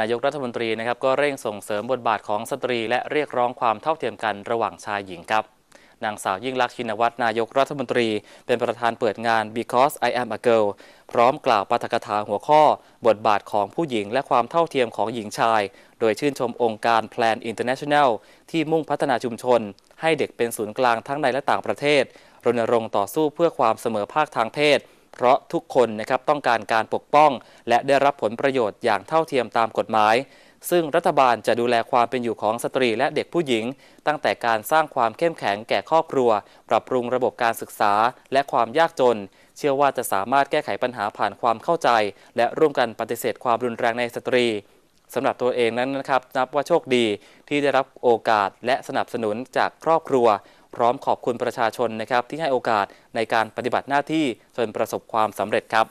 นายกรัฐมนตรีนะครับก็เร่งส่งเสริมบทบาทของสตรี และเรียกร้องความเท่าเทียมกันระหว่างชายหญิงครับนางสาวยิ่งลักษณ์ชินวัตรนายกรัฐมนตรี เป็นประธานเปิดงาน Because I Am a Girl พร้อมกล่าวปาฐกถาหัวข้อ บทบาทของผู้หญิงและความเท่าเทียมของหญิงชาย โดยชื่นชมองค์การ Plan International ที่มุ่งพัฒนาชุมชน ให้เด็กเป็นศูนย์กลางทั้งในและต่างประเทศ รณรงค์ต่อสู้เพื่อความเสมอภาคทางเพศ เพราะทุกคนนะครับต้องการการปกป้อง และได้รับผลประโยชน์อย่างเท่าเทียมตามกฎหมาย ซึ่งรัฐบาลจะดูแลความเป็นอยู่ของสตรีและเด็กผู้หญิง ตั้งแต่การสร้างความเข้มแข็งแก่ครอบครัว ปรับปรุงระบบการศึกษา และความยากจน เชื่อว่าจะสามารถแก้ไขปัญหาผ่านความเข้าใจ และร่วมกันปฏิเสธความรุนแรงในสตรีสำหรับตัวเองนั้นนะครับนับว่าโชคดีที่ได้รับโอกาสและสนับสนุนจากครอบครัว พร้อมขอบคุณประชาชนนะครับที่ให้โอกาสในการปฏิบัติหน้าที่จนประสบความสำเร็จครับ